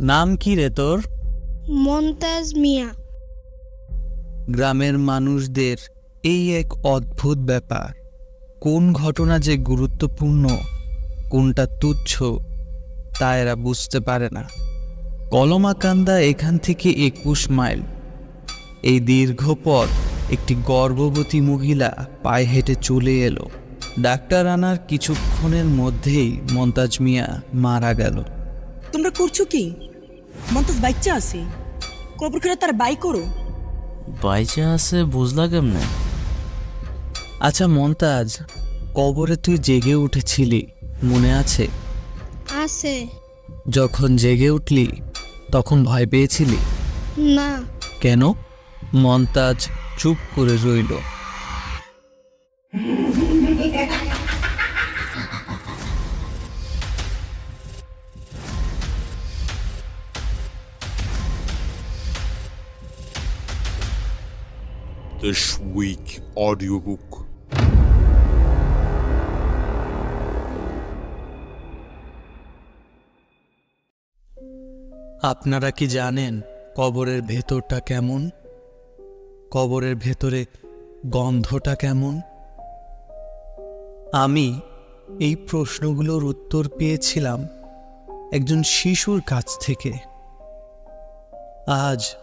নাম কি রে তোর? মন্তাজ মিয়া। গ্রামের মানুষদের এই এক অদ্ভুত ব্যাপার। কোন ঘটনা যে গুরুত্বপূর্ণ কোনটা তুচ্ছ তা এরা বুঝতে পারে না। কলমাকান্দা এখান থেকে একুশ মাইল। এই দীর্ঘ পথ একটি গর্ভবতী মহিলা পায়ে হেঁটে চলে এলো। ডাক্তার আনার কিছুক্ষণের মধ্যেই মন্তাজ মিয়া মারা গেল। তোমরা করছ কি? মন্তাজ বাচ্চা আছে। কবর করে তার বাই করো। বাইচে আছে বুঝলা কেমনে? আচ্ছা মন্তাজ কবরে তুই জেগে উঠেছিলি মনে আছে? আছে। যখন জেগে উঠলি তখন ভয় পেয়েছিলি? না। কেন? মন্তাজ চুপ করে রইল। This week, audiobook. আপনারা কি জানেন কবরের ভেতরটা কেমন? কবরের ভেতরে গন্ধটা কেমন? আমি এই প্রশ্নগুলোর উত্তর পেয়েছিলাম একজন শিশুর কাছ থেকে। আজ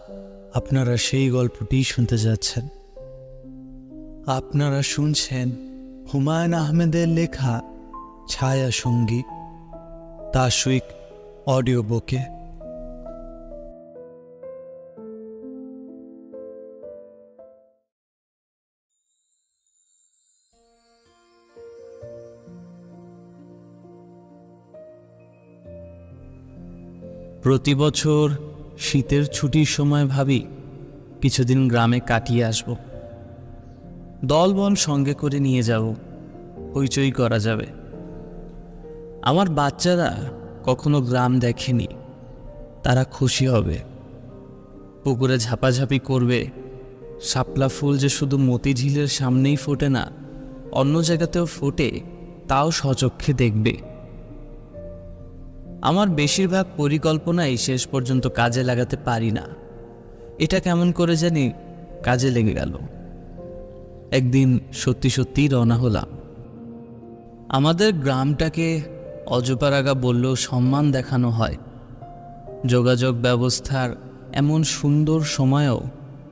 আপনারা সেই গল্পটি শুনতে যাচ্ছেন। আপনারা শুনছেন হুমায়ুন আহমেদের লেখা ছায়া সঙ্গী, তাসুইক অডিও বুকে। প্রতি বছর শীতের ছুটির সময় ভাবি, কিছুদিন গ্রামে কাটিয়ে আসব। দলবল সঙ্গে করে নিয়ে যাব হইচই করা যাবে। আমার বাচ্চারা কখনো গ্রাম দেখেনি, তারা খুশি হবে। পুকুরে ঝাপাঝাপি করবে, শাপলা ফুল যে শুধু মতিঝিলের সামনেই ফোটে না, অন্য জায়গাতেও ফোটে, তাও সচক্ষে দেখবে। আমার বেশিরভাগ পরিকল্পনাই শেষ পর্যন্ত কাজে লাগাতে পারি না। এটা কেমন করে জানি কাজে লেগে গেল। একদিন সত্যি সত্যি রওনা হলাম। আমাদের গ্রামটাকে অজপাড়াগা বললেও সম্মান দেখানো হয়। যোগাযোগ ব্যবস্থার এমন সুন্দর সময়েও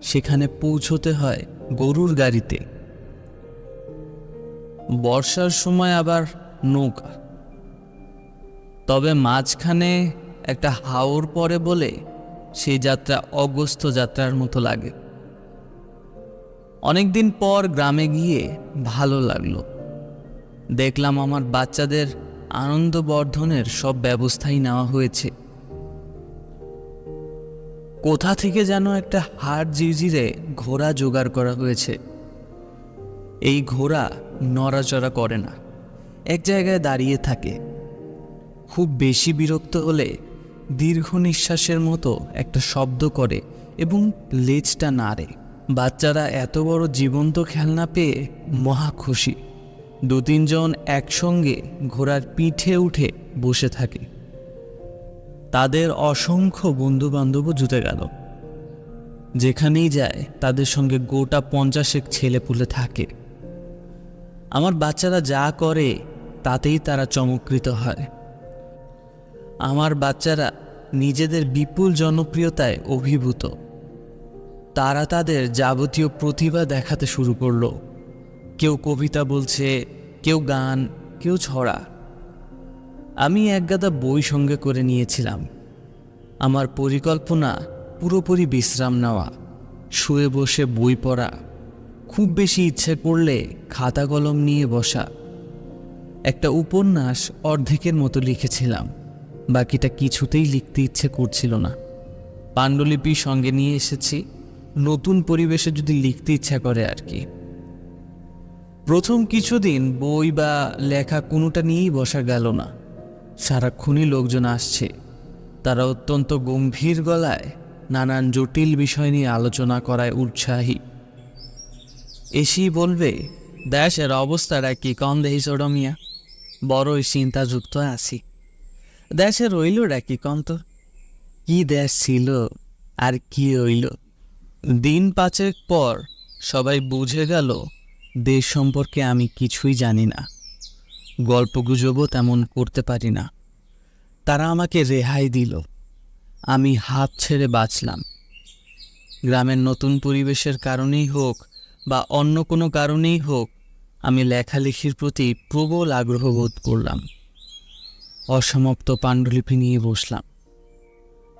সেখানে পৌঁছতে হয় গরুর গাড়িতে। বর্ষার সময় আবার নৌকা। তবে মাঝখানে একটা হাওর পড়ে বলে সেই যাত্রা অগস্ত যাত্রার মতো লাগে। অনেকদিন পর গ্রামে গিয়ে ভালো লাগল। দেখলাম আমার বাচ্চাদের আনন্দ বর্ধনের সব ব্যবস্থাই নেওয়া হয়েছে। কোথা থেকে যেন একটা হাড় জিরজিরে ঘোড়া জোগাড় করা হয়েছে। এই ঘোড়া নড়াচড়া করে না, এক জায়গায় দাঁড়িয়ে থাকে। খুব বেশি বিরক্ত হলে দীর্ঘ নিঃশ্বাসের মতো একটা শব্দ করে এবং লেজটা নাড়ে। বাচ্চারা এত বড় জীবন্ত খেলনা পেয়ে মহা খুশি। দু তিনজন একসঙ্গে ঘোড়ার পিঠে উঠে বসে থাকে। তাদের অসংখ্য বন্ধু বান্ধবও জুতে গেল। যেখানেই যায়, তাদের সঙ্গে গোটা পঞ্চাশেক ছেলেপুলে থাকে। আমার বাচ্চারা যা করে, তাতেই তারা চমকৃত হয়। আমার বাচ্চারা নিজেদের বিপুল জনপ্রিয়তায় অভিভূত। তারা তাদের যাবতীয় প্রতিভা দেখাতে শুরু করল। কেউ কবিতা বলছে, কেউ গান, কেউ ছড়া। আমি একগাদা বই সঙ্গে করে নিয়েছিলাম। আমার পরিকল্পনা, পুরোপুরি বিশ্রাম নেওয়া, শুয়ে বসে বই পড়া, খুব বেশি ইচ্ছে করলে খাতা কলম নিয়ে বসা। একটা উপন্যাস অর্ধেকের মতো লিখেছিলাম, বাকিটা কিছুতেই লিখতে ইচ্ছে করছিল না। পাণ্ডুলিপি সঙ্গে নিয়ে এসেছি। নতুন পরিবেশে যদি লিখতে ইচ্ছা করে আর কি। প্রথম কিছুদিন বই বা লেখা কোনোটা নিয়েই বসা গেল না। সারাক্ষণই লোকজন আসছে। তারা অত্যন্ত গম্ভীর গলায় নানান জটিল বিষয় নিয়ে আলোচনা করায় উৎসাহী। এসেই বলবে, দেশের অবস্থাটা কি কম দেহি সোডমিয়া বড়ই চিন্তাযুক্ত আছি। দেশে রইল কি কম তো কি দেশ ছিল আর কি হইল দিন পাঁচেক পর সবাই বুঝে গেল, দেশ সম্পর্কে আমি কিছুই জানি না। গল্পগুজবও তেমন করতে পারি না। তারা আমাকে রেহাই দিল। আমি হাত ছেড়ে বাঁচলাম। গ্রামের নতুন পরিবেশের কারণেই হোক বা অন্য কোনো কারণেই হোক, আমি লেখালেখির প্রতি প্রবল আগ্রহ বোধ করলাম। অসমাপ্ত পাণ্ডুলিপি নিয়ে বসলাম।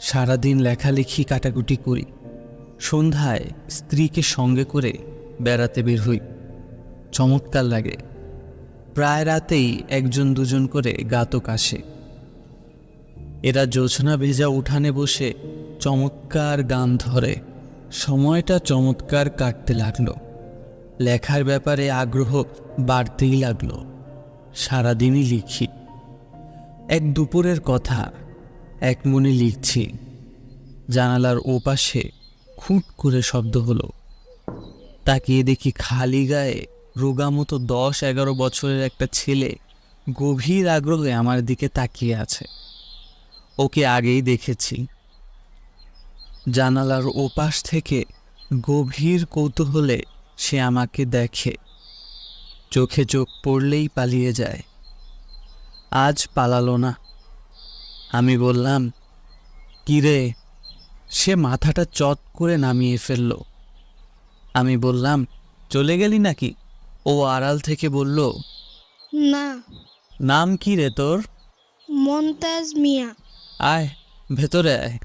সারাদিন লেখালেখি কাটাকুটি করি। সন্ধ্যায় স্ত্রীকে সঙ্গে করে বেড়াতে বের হই। চমৎকার লাগে। প্রায় রাতেই একজন দুজন করে গাতক আসে। এরা জোছনা ভেজা উঠানে বসে চমৎকার গান ধরে। সময়টা চমৎকার কাটতে লাগল। লেখার ব্যাপারে আগ্রহ বাড়তেই লাগল। সারাদিনই লিখি। এক দুপুরের কথা, এক মনে লিখছি। জানালার ওপাশে খুঁট করে শব্দ হলো। তাকিয়ে দেখি খালি গায়ে রোগা মতো দশ এগারো বছরের একটা ছেলে গভীর আগ্রহে আমার দিকে তাকিয়ে আছে। ওকে আগেই দেখেছি। জানালার ওপাশ থেকে গভীর কৌতূহলে সে আমাকে দেখে। চোখে চোখ পড়লেই পালিয়ে যায়। আজ পালালো না। আমি বললাম, কিরে সে মাথাটা চট করে নামিয়ে ফেলল। আমি বললাম চলে গেলি নাকি? ও আড়াল থেকে বলল না। নাম কি রে তোর? মন্তাজ মিয়া। আয় ভেতরে আয়।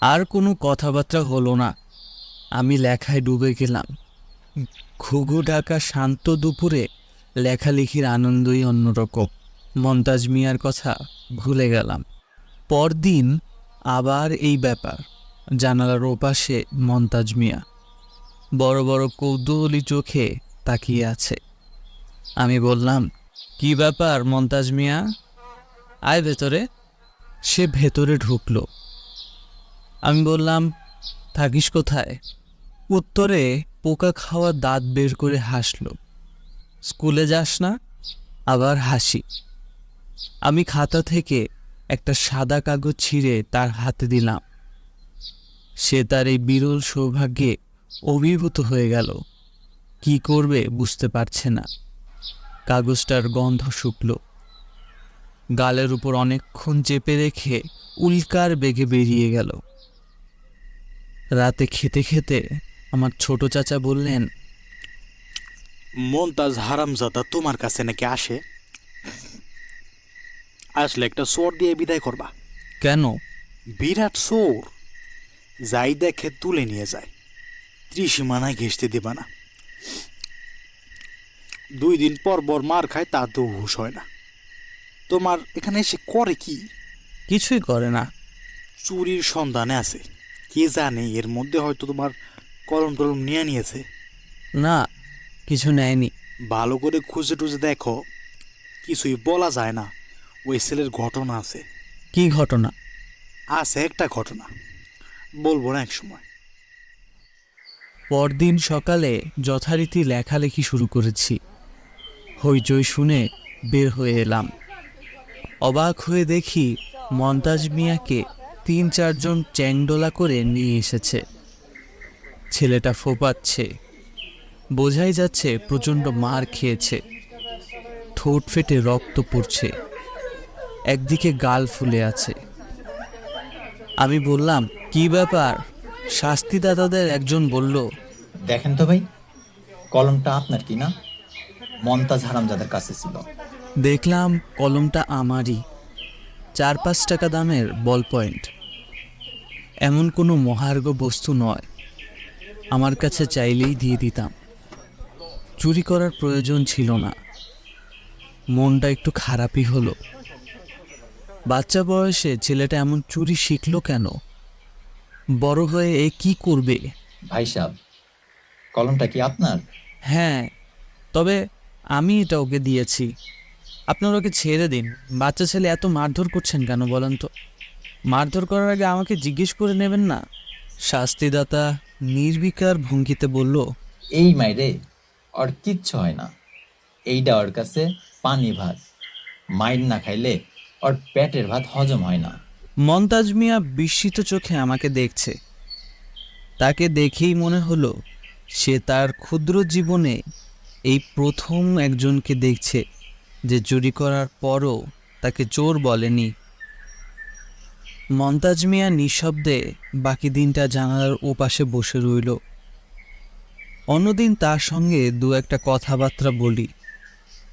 আর কোনো কথাবার্তা হলো না। আমি লেখায় ডুবে গেলাম। ঘুঘু ঢাকা শান্ত দুপুরে লেখালেখির আনন্দই অন্যরকম। মন্তাজ মিয়ার কথা ভুলে গেলাম। পরদিন আবার এই ব্যাপার। জানালার ওপাশে মন্তাজ মিয়া। বড় বড় কৌতূহলী চোখে তাকিয়ে আছে। আমি বললাম, কি ব্যাপার মন্তাজ মিয়া? আয় ভেতরে। সে ভেতরে ঢুকলো। আমি বললাম, থাকিস কোথায়? উত্তরে পোকা খাওয়া দাঁত বের করে হাসল। স্কুলে যাস না? আবার হাসি। আমি খাতা থেকে একটা সাদা কাগজ ছিঁড়ে তার হাতে দিলাম। সে তার এই বিরল সৌভাগ্যে অভিভূত হয়ে গেল। কি করবে বুঝতে পারছে না। কাগজটার গন্ধ শুকল। গালের উপর অনেকক্ষণ চেপে রেখে উল্কার বেগে বেরিয়ে গেল। রাতে খেতে খেতে আমার ছোট চাচা বললেন মন্তাজ হারামজাদা তোমার কাছে নাকি আসে? আসলে একটা সোর দিয়ে বিদায় করবা। কেন? বিরাট সোর যাই দেখে তুলে নিয়ে যায়। ত্রিসীমানায় ঘেসতে দেবা না। দুই দিন পর পর মার খায় তা তো হুশ হয় না। তোমার এখানে এসে করে কি? কিছুই করে না। চুরির সন্ধানে আছে। কে জানে এর মধ্যে হয়তো তোমার কলম টলম নিয়ে নিয়েছে। না কিছু নেয়নি। ভালো করে খুঁজে টুজে দেখো। কিছুই বলা যায় না। ওই ছেলের ঘটনা আছে। কি ঘটনা? আছে একটা ঘটনা। বলব না এক সময় পরদিন সকালে যথারীতি লেখালেখি শুরু করেছি। হইচই শুনে বের হয়ে এলাম। অবাক হয়ে দেখি মন্তাজ মিয়াকে তিন চারজন চ্যাংডোলা করে নিয়ে এসেছে। ছেলেটা ফোপাচ্ছে। বোঝাই যাচ্ছে প্রচণ্ড মার খেয়েছে। ঠোঁট ফেটে রক্ত পড়ছে। একদিকে গাল ফুলে আছে। আমি বললাম কি ব্যাপার? শাস্তিদাতাদের একজন বলল দেখেন তো ভাই কলমটা আপনার কি না? মমতাজ হারামজাদার কাছে ছিল। দেখলাম কলমটা আমারই। চার পাঁচ টাকা দামের বল পয়েন্ট। এমন কোনো মহার্ঘ বস্তু নয়। আমার কাছে চাইলেই দিয়ে দিতাম। চুরি করার প্রয়োজন ছিল না। মনটা একটু খারাপই হলো। বাচ্চা বয়সে ছেলেটা এমন চুরি শিখলো কেন? বড় হয়ে এ কি করবে? ভাই সাহেব কলমটা কি আপনার? হ্যাঁ তবে আমি এটা ওকে দিয়েছি। আপনার ওকে ছেড়ে দিন। বাচ্চা ছেলে এত মারধর করছেন কেন বলেন তো? মারধর করার আগে আমাকে জিজ্ঞেস করে নেবেন না? শাস্তিদাতা নির্বিকার ভঙ্গিতে বলল এই মাইরে ওর কিচ্ছু হয় না। এইটা ওর কাছে পানি ভাত। মাইর না খাইলে ওর পেটের ভাত হজম হয় না। মন্তাজ মিয়া বিস্মিত চোখে আমাকে দেখছে। তাকে দেখেই মনে হলো সে তার ক্ষুদ্র জীবনে এই প্রথম একজনকে দেখছে যে চুরি করার পরও তাকে চোর বলেনি। মন্তাজ মিয়া নিঃশব্দে বাকি দিনটা জানালার ওপাশে বসে রইল। অন্যদিন তার সঙ্গে দু একটা কথাবার্তা বলি।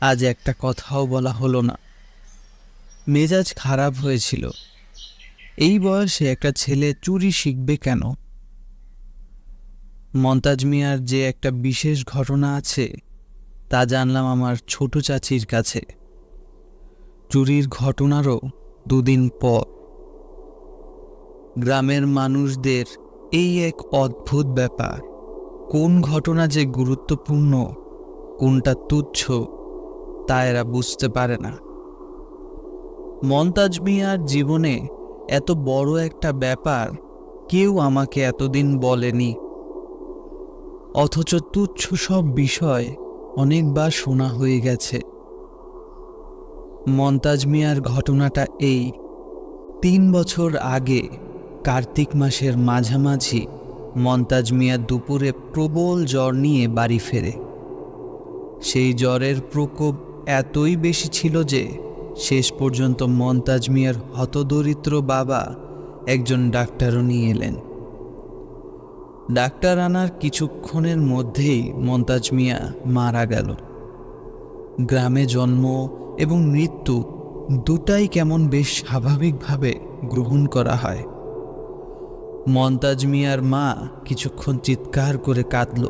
আজ একটা কথাও বলা হলো না। মেজাজ খারাপ হয়েছিল। এই বয়সে একটা ছেলে চুরি শিখবে কেন? মন্তাজ মিয়ার যে একটা বিশেষ ঘটনা আছে, তা জানলাম আমার ছোট চাচির কাছে। চুরির ঘটনারও দুদিন পর। গ্রামের মানুষদের এই এক অদ্ভুত ব্যাপার। কোন ঘটনা যে গুরুত্বপূর্ণ, কোনটা তুচ্ছ, তা এরা বুঝতে পারে না। মন্তাজ মিয়ার জীবনে এত বড় একটা ব্যাপার কেউ আমাকে এতদিন বলেনি। অথচ তুচ্ছ সব বিষয় অনেকবার শোনা হয়ে গেছে। মন্তাজ মিয়ার ঘটনাটা এই। তিন বছর আগে কার্তিক মাসের মাঝামাঝি মন্তাজ মিয়া দুপুরে প্রবল জ্বর নিয়ে বাড়ি ফেরে। সেই জ্বরের প্রকোপ এতই বেশি ছিল যে শেষ পর্যন্ত মন্তাজ মিয়ার হতদরিদ্র বাবা একজন ডাক্তারও নিয়ে এলেন। ডাক্তার আনার কিছুক্ষণের মধ্যেই মন্তাজ মিয়া মারা গেল। গ্রামে জন্ম এবং মৃত্যু দুটাই কেমন বেশ স্বাভাবিকভাবে গ্রহণ করা হয়। মন্তাজ মিয়ার মা কিছুক্ষণ চিৎকার করে কাঁদল।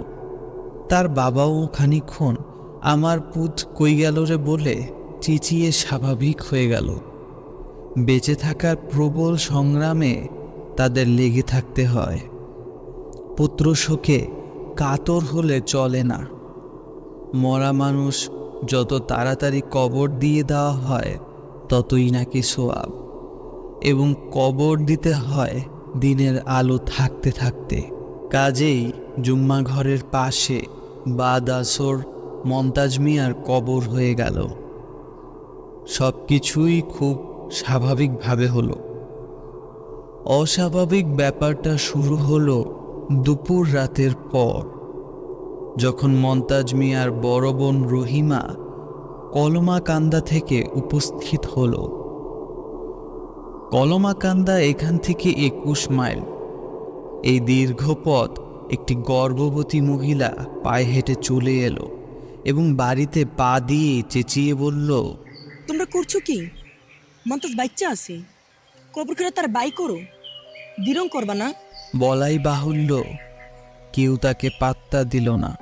তার বাবাও খানিক্ষণ আমার পুত কই গেল রে? বলে চেঁচিয়ে স্বাভাবিক হয়ে গেল। বেঁচে থাকার প্রবল সংগ্রামে তাদের লেগে থাকতে হয়। পুত্র শোকে কাতর হলে চলে না। মরা মানুষ যত তাড়াতাড়ি কবর দিয়ে দেওয়া হয়, ততই নাকি সোয়াব। এবং কবর দিতে হয় দিনের আলো থাকতে থাকতে। কাজেই জুম্মা ঘরের পাশে বাদাসর মন্তাজ মিয়ার কবর হয়ে গেল। সব কিছুই খুব স্বাভাবিকভাবে হলো। অস্বাভাবিক ব্যাপারটা শুরু হলো দুপুর রাতের পর, যখন মন্তাজ মিয়ার বড় বোন রহিমা কলমাকান্দা থেকে উপস্থিত হলো। কলমাকান্দা এখান থেকে একুশ মাইল। এই দীর্ঘ পথ একটি গর্ভবতী মহিলা পায়ে হেঁটে চলে এলো এবং বাড়িতে পা দিয়ে চেঁচিয়ে বলল তোমরা করছ কি? মন্তজ বাচ্চা আছে। কবর করে তার বাই করো। বিরং করবা না। বলাই বাহুল্য, কেউ তাকে পাত্তা দিল না।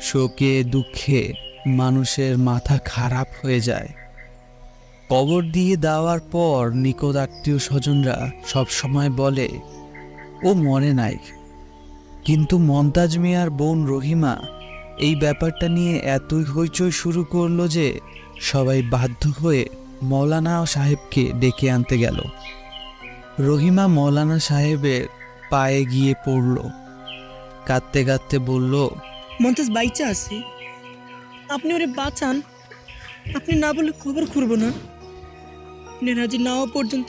শোকে দুঃখে মানুষের মাথা খারাপ হয়ে যায়। কবর দিয়ে দেওয়ার পর নিকট আত্মীয় স্বজনরা সবসময় বলে, ও মরে নাই। কিন্তু মন্তাজ মিয়ার বোন রহিমা এই ব্যাপারটা নিয়ে এতই হইচই শুরু করল যে সবাই বাধ্য হয়ে মৌলানা সাহেবকে ডেকে আনতে গেল। রহিমা মৌলানা সাহেবের পায়ে গিয়ে পড়ল। কাঁদতে কাঁদতে বলল মন্তজ বাইচা আছে আপনি ওরে বাঁচান। আপনি না বলে খবর খুঁড়ব না। আপনি রাজি না হওয়া পর্যন্ত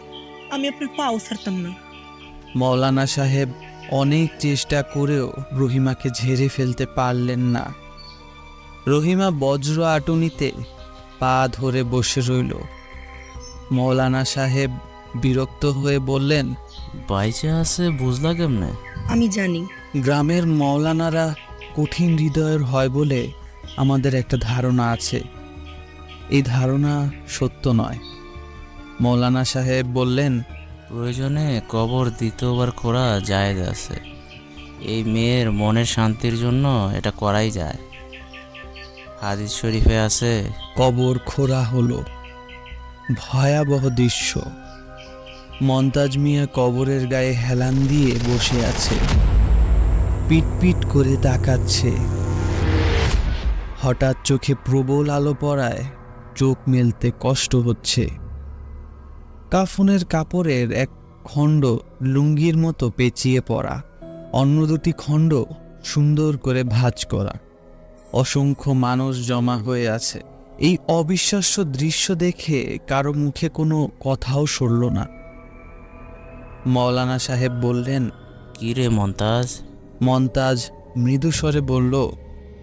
আমি আপনার পাও ছাড়তাম না। মৌলানা সাহেব অনেক চেষ্টা করেও রহিমাকে ঝেড়ে ফেলতে পারলেন না। রহিমা বজ্র আটুনিতে পা ধরে বসে রইল। মৌলানা সাহেব বিরক্ত হয়ে বললেন বাইচে আছে বুঝলা কেমনে? আমি জানি। গ্রামের মৌলানারা কঠিন হৃদয়ের হয় বলে আমাদের একটা ধারণা আছে। এই ধারণা সত্য নয়। মৌলানা সাহেব বললেন প্রয়োজনে কবর দ্বিতীয়বার খোঁড়া জায়েজ আছে। এই মেয়ের মনের শান্তির জন্য এটা করাই যায়। হাদিস শরীফে আছে কবর খোরা হলো। ভয়াবহ দৃশ্য। মন্তাজ মিয়া কবরের গায়ে হেলান দিয়ে বসে আছে। পিট পিট করে তাকাচ্ছে। হঠাৎ চোখে প্রবল আলো পড়ায় চোখ মেলতে কষ্ট হচ্ছে। কাফনের কাপড়ের এক খণ্ড লুঙ্গির মতো পেঁচিয়ে পড়া অন্য দুটি খণ্ড সুন্দর করে ভাঁজ করা। অসংখ্য মানুষ জমা হয়ে আছে। এই অবিশ্বাস্য দৃশ্য দেখে কারও মুখে কোনো কথাও সরল না। মৌলানা সাহেব বললেন কি রে মন্তাজ মন্তাজ মৃদু স্বরে বলল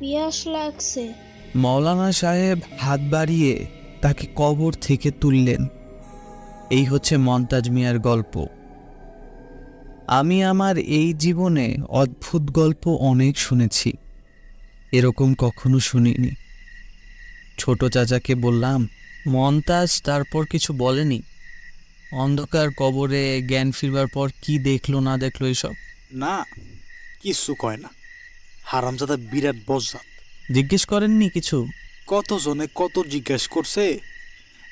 পিয়াস লাগছে। মৌলানা সাহেব হাত বাড়িয়ে তাকে কবর থেকে তুললেন। এই হচ্ছে মন্তাজ মিয়ার গল্প। আমি আমার এই জীবনে অদ্ভুত গল্প অনেক শুনেছি। এরকম কখনো শুনিনি। ছোট চাচাকে বললাম মন্তাজ তারপর কিছু বলেনি? অন্ধকার কবরে জ্ঞান ফিরবার পর কি দেখল না দেখল এসব? না কিচ্ছু কয় না। হারামজাদা বিরাট বজ্জাত। জিজ্ঞেস করেননি কিছু? কতজনে কত জিজ্ঞাসা করছে?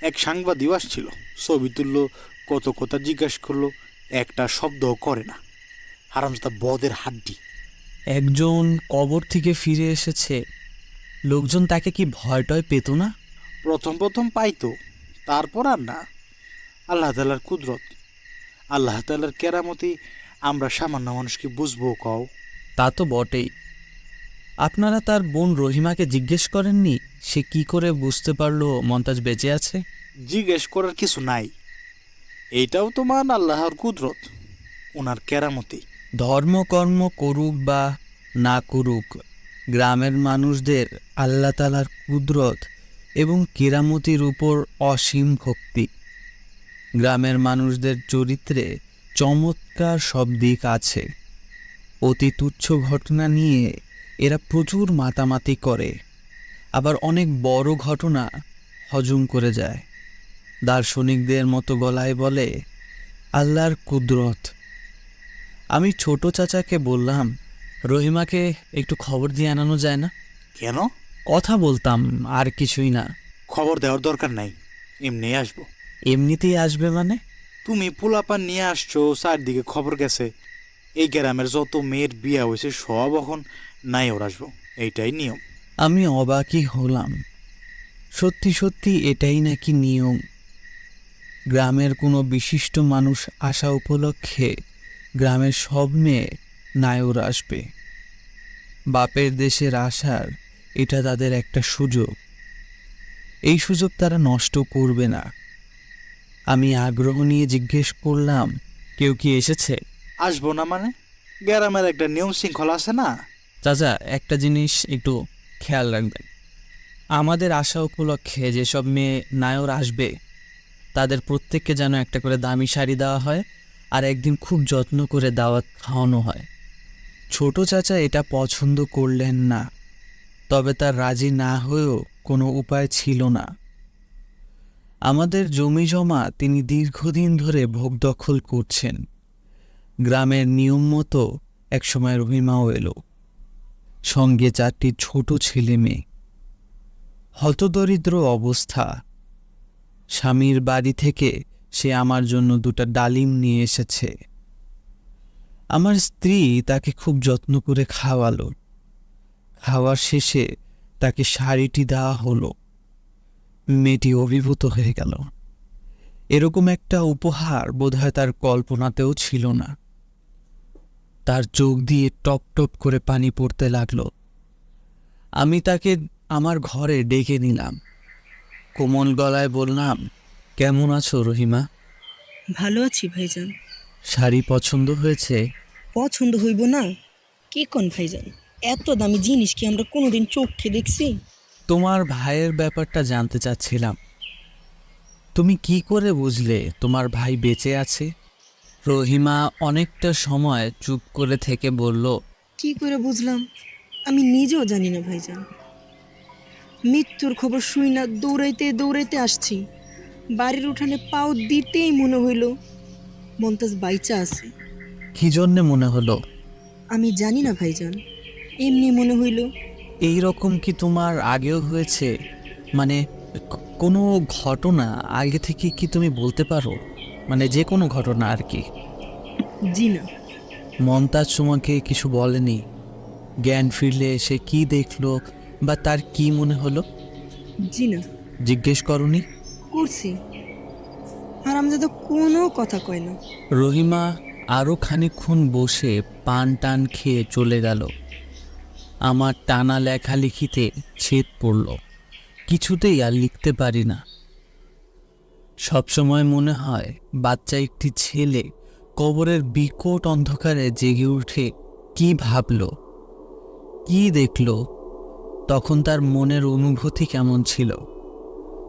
এক সাংবাদিক আসছিল ছবি তুললো কত কথা জিজ্ঞাসা করল একটা শব্দও করে না। হারামজাদা বদের হাড্ডি। একজন কবর থেকে ফিরে এসেছে। লোকজন তাকে কি ভয় টয় পেত না? প্রথম প্রথম পাইতো তারপর আর না। আল্লাহ তালার কুদরত আল্লাহ তালার কেরামতি আমরা সামান্য মানুষকে বুঝব কও। তা তো বটেই। আপনারা তার বোন রহিমাকে জিজ্ঞেস করেননি? সে কি করে বুঝতে পারল মন্তাজ বেঁচে আছে? জিজ্ঞেস করার কিছু নাই। এইটাও তোমার আল্লাহর কুদরত ওনার কেরামতি। ধর্মকর্ম করুক বা না করুক গ্রামের মানুষদের আল্লাহ তালার কুদরত এবং কেরামতির উপর অসীম ভক্তি। গ্রামের মানুষদের চরিত্রে চমৎকার সব দিক আছে। অতি তুচ্ছ ঘটনা নিয়ে এরা প্রচুর মাতামাতি করে। আবার অনেক বড় ঘটনা হজম করে যায়। দার্শনিকদের মতো গলায় বলে, আল্লাহর কুদরত। আমি ছোট চাচাকে বললাম রহিমাকে একটু খবর দিয়ে আনানো যায় না? কেন? কথা বলতাম আর কিছুই না। খবর দেওয়ার দরকার নাই এমনি আসব। এমনিতেই আসবে মানে? তুমি পোলাপান নিয়ে আসছো চারদিকে খবর গেছে। এই গ্রামের যত মেয়ের বিয়া হয়েছে সব এখন নাই ওর আসব এইটাই নিয়ম। আমি অবাকই হলাম। সত্যি সত্যি এটাই নাকি নিয়ম? গ্রামের কোনো বিশিষ্ট মানুষ আসা উপলক্ষে গ্রামের সব মেয়ে নায়র আসবে। বাপের দেশের আসার এটা তাদের একটা সুযোগ। এই সুযোগ তারা নষ্ট করবে না। আমি আগ্রহ নিয়ে জিজ্ঞেস করলাম কেউ কি এসেছে? আসব না মানে? গ্রামের একটা নিয়ম শৃঙ্খলা আছে না? চাচা একটা জিনিস একটু খেয়াল রাখবেন। আমাদের আশা উপলক্ষে যেসব মেয়ে নায়র আসবে তাদের প্রত্যেককে যেন একটা করে দামি শাড়ি দেওয়া হয় আর একদিন খুব যত্ন করে দাওয়াত খাওয়ানো হয়। ছোট চাচা এটা পছন্দ করলেন না, তবে তার রাজি না হয়েও কোনো উপায় ছিল না। আমাদের জমি জমা তিনি দীর্ঘদিন ধরে ভোগ দখল করছেন। গ্রামের নিয়ম মতো একসময় রহিমাও এলো। সঙ্গে চারটি ছোট ছেলে মেয়ে। হতদরিদ্র অবস্থা। স্বামীর বাড়ি থেকে সে আমার জন্য দুটা ডালিম নিয়ে এসেছে। আমার স্ত্রী তাকে খুব যত্ন করে খাওয়ালো। খাওয়ার শেষে তাকে শাড়িটি দেওয়া হলো। মেয়েটি অভিভূত হয়ে গেল। এরকম একটা উপহার বোধহয় তার কল্পনাতেও ছিল না। তার চোখ দিয়ে টপ টপ করে পানি পড়তে লাগল। আমি তাকে আমার ঘরে ডেকে নিলাম। কোমল গলায় বললাম, কেমন আছো রহিমা? ভালো আছি ভাইজান। শাড়ি পছন্দ হয়েছে? পছন্দ হইব না। কি কোন ভাইজান এত দামি জিনিস কি আমরা কোনোদিন চোখে দেখছি? তোমার ভাইয়ের ব্যাপারটা জানতে চাচ্ছিলাম। তুমি কি করে বুঝলে তোমার ভাই বেঁচে আছে? রহিমা অনেকটা সময় চুপ করে থেকে বলল কি করে বুঝলাম? আমি নিজেও জানি না ভাইজান। মৃত্যুর খবর শুই না দৌড়াইতে দৌড়াইতে আসছি। বাড়ির উঠানে পাও দিতেই মনে হইল মন্তাজ বাইচা আছে। কি জন্যে মনে হলো? আমি জানি না ভাইজান। এমনি মনে হইল। এই রকম কি তোমার আগেও হয়েছে? মানে কোনো ঘটনা আগে থেকে কি তুমি বলতে পারো? মানে যে কোনো ঘটনা আর কি। জি না। মমতাজ তোমাকে কিছু বলেনি? জ্ঞান ফিরলে সে কি দেখল বা তার কি মনে হলো? জি না। জিজ্ঞেস করনি? করছি। হারামজাদা কোনো কথা কয় না। রহিমা আরও খানিকক্ষণ বসে পান টান খেয়ে চলে গেল। আমার টানা লেখালেখিতে ছেদ পড়ল। কিছুতেই আর লিখতে পারি না। সবসময় মনে হয় বাচ্চা একটি ছেলে কবরের বিকট অন্ধকারে জেগে উঠে কি ভাবল, কি দেখল, তখন তার মনের অনুভূতি কেমন ছিল।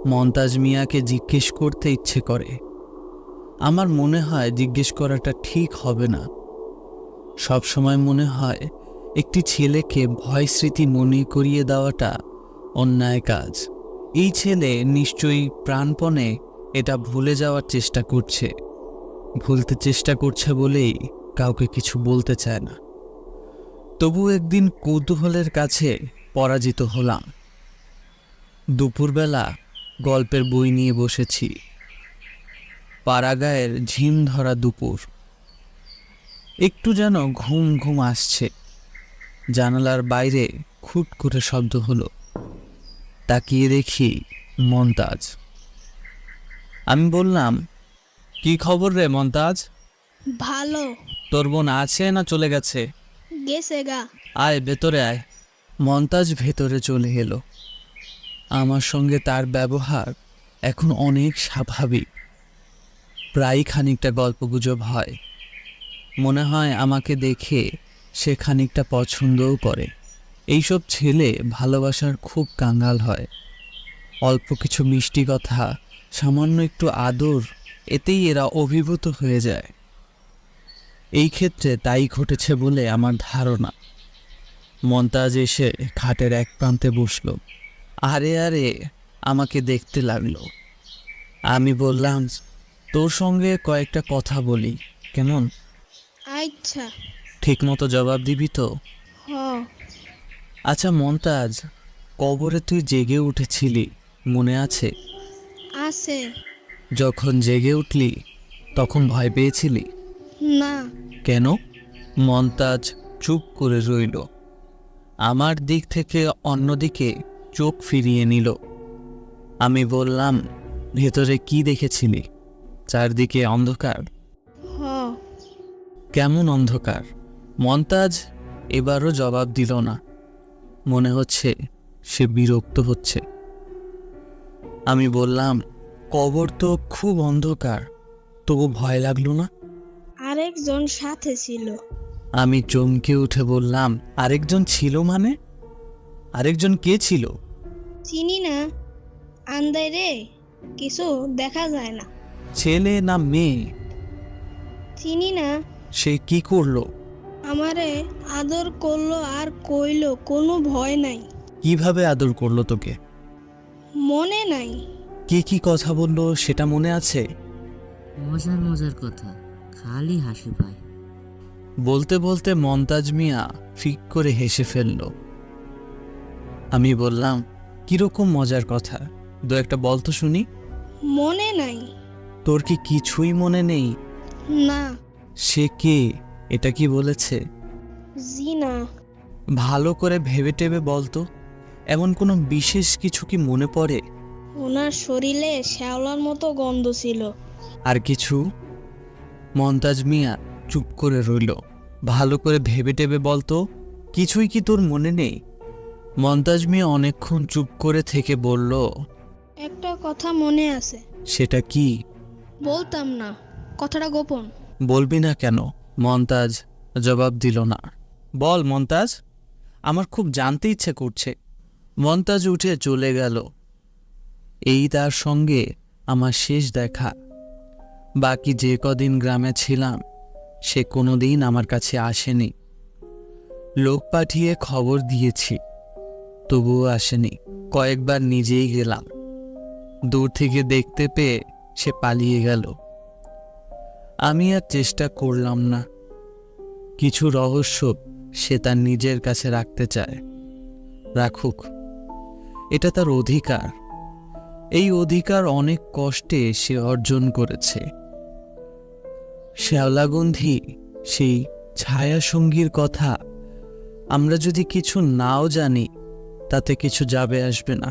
মন্তাজ মিয়াকে জিজ্ঞেস করতে ইচ্ছে করে। আমার মনে হয় জিজ্ঞেস করাটা ঠিক হবে না। সব সময় মনে হয় একটি ছেলেকে ভয় স্মৃতি মনে করিয়ে দেওয়াটা অন্যায় কাজ। এই ছেলে নিশ্চয়ই প্রাণপণে এটা ভুলে যাওয়ার চেষ্টা করছে। ভুলতে চেষ্টা করছে বলেই কাউকে কিছু বলতে চায় না। তবু একদিন কৌতূহলের কাছে পরাজিত হলাম। দুপুরবেলা গল্পের বই নিয়ে বসেছি। পাড়াগায়ের ঝিম ধরা দুপুর। একটু যেন ঘুম ঘুম আসছে। জানালার বাইরে খুট করে শব্দ হলো। তাকিয়ে দেখি মন্তাজ আমি বললাম কি খবর রে মন্তাজ ভালো। তোর বোন আছে না চলে গেছে? গেছে গা। আয় ভেতরে আয়। মন্তাজ ভেতরে চলে এলো। আমার সঙ্গে তার ব্যবহার এখন অনেক স্বাভাবিক। প্রায় খানিকটা গল্পগুজব হয়। মনে হয় আমাকে দেখে সে খানিকটা পছন্দও করে। এইসব ছেলে ভালোবাসার খুব কাঙ্গাল হয়। অল্প কিছু মিষ্টি কথা, সামান্য একটু আদর, এতেই এরা অভিভূত হয়ে যায়। এই ক্ষেত্রে তাই ঘটেছে বলে আমার ধারণা। মন্তাজ এসে খাটের এক প্রান্তে বসল। আরে আরে আমাকে দেখতে লাগল। আমি বললাম তোর সঙ্গে কয়েকটা কথা বলি কেমন? আচ্ছা। ঠিক মতো জবাব দিবি তো? আচ্ছা মন্তাজ কবরে তুই জেগে উঠেছিলি মনে আছে? আছে। যখন জেগে উঠলি তখন ভয় পেয়েছিলি? না। কেন? মন্তাজ চুপ করে রইল। আমার দিক থেকে অন্যদিকে চোখ ফিরিয়ে নিল। আমি বললাম ভেতরে কি দেখেছিলি? চারদিকে অন্ধকার? কেমন অন্ধকার? মন্তাজ? এবারও জবাব দিল না। মনে হচ্ছে সে বিরক্ত হচ্ছে। আমি বললাম কবর তো খুব অন্ধকার তবু ভয় লাগল না? আরেকজন সাথে ছিল। আমি চমকে উঠে বললাম আরেকজন ছিল মানে? আরেকজন কে ছিল? চিনি না। আন্দাই রে কিছু দেখা যায় না। ছেলে না মেয়ে? চিনি না। সে কি করল? আমারে আদর করল আর কইলো কোনো ভয় নাই। কীভাবে আদর করল তোকে? মনে নাই। কি কি কথা বলল সেটা মনে আছে? মজার মজার কথা খালি হাসি পায়। বলতে বলতে মন্তাজ মিয়া ফিক করে হেসে ফেলল। আমি বললাম কীরকম মজার কথা? দু একটা বল তো শুনি। মনে নাই। তোর কি কিছুই মনে নেই? না। সে কে? এটা কি বলেছে? জি না ভালো করে ভেবে টেবে বলতো এমন কোনো বিশেষ কিছু কি মনে পড়ে? ওনার শরীরে শ্যাওলার মতো গন্ধ ছিল। আর কিছু? মন্তাজ মিয়া চুপ করে রইল। ভালো করে ভেবে টেবে বলতো কিছুই কি তোর মনে নেই? মন্তাজ মিয়া অনেকক্ষণ চুপ করে থেকে বলল একটা কথা মনে আছে। সেটা কি? বলতাম না। কথাটা গোপন। বলবি না কেন? মন্তাজ জবাব দিল না। বল মন্তাজ আমার খুব জানতে ইচ্ছে করছে। মন্তাজ উঠে চলে গেল। এই তার সঙ্গে আমার শেষ দেখা। বাকি যে কদিন গ্রামে ছিলাম সে কোনোদিন আমার কাছে আসেনি। লোক পাঠিয়ে খবর দিয়েছি। তবুও আসেনি। কয়েকবার নিজেই গেলাম। দূর থেকে দেখতে পেয়ে সে পালিয়ে গেল। আমি আর চেষ্টা করলাম না। কিছু রহস্য সে তার নিজের কাছে রাখতে চায়। রাখুক, এটা তার অধিকার। এই অধিকার অনেক কষ্টে সে অর্জন করেছে। শ্যাওলাগন্ধি, সেই ছায়াসঙ্গীর কথা আমরা যদি কিছু নাও জানি তাতে কিছু যাবে আসবে না।